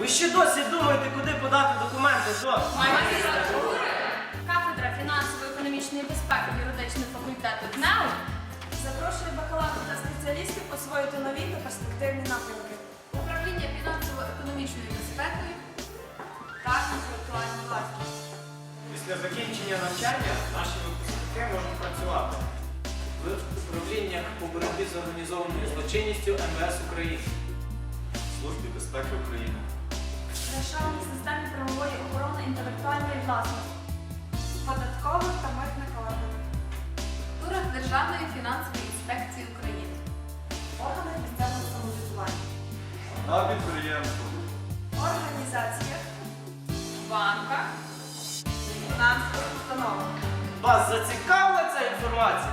Ви ще досі думаєте, куди подати документи, що? Кафедра фінансово-економічної безпеки юридичного факультету КНЕУ Запрошує бакалаврів та спеціалістів освоїти нові та перспективні напрямки. управління фінансово-економічною безпекою та інтелектуальною власністю. Після закінчення навчання наші випускники можуть працювати в управліннях по боротьбі з організованою злочинністю МВС України. Службі безпеки України. Державній системі правової охорони інтелектуальної власності, податкових та митних органах, Структурах Державної фінансової інспекції України. органах місцевого самоврядування, На підприємствах. організаціях, Банках. фінансових установах. Вас зацікавила ця інформація?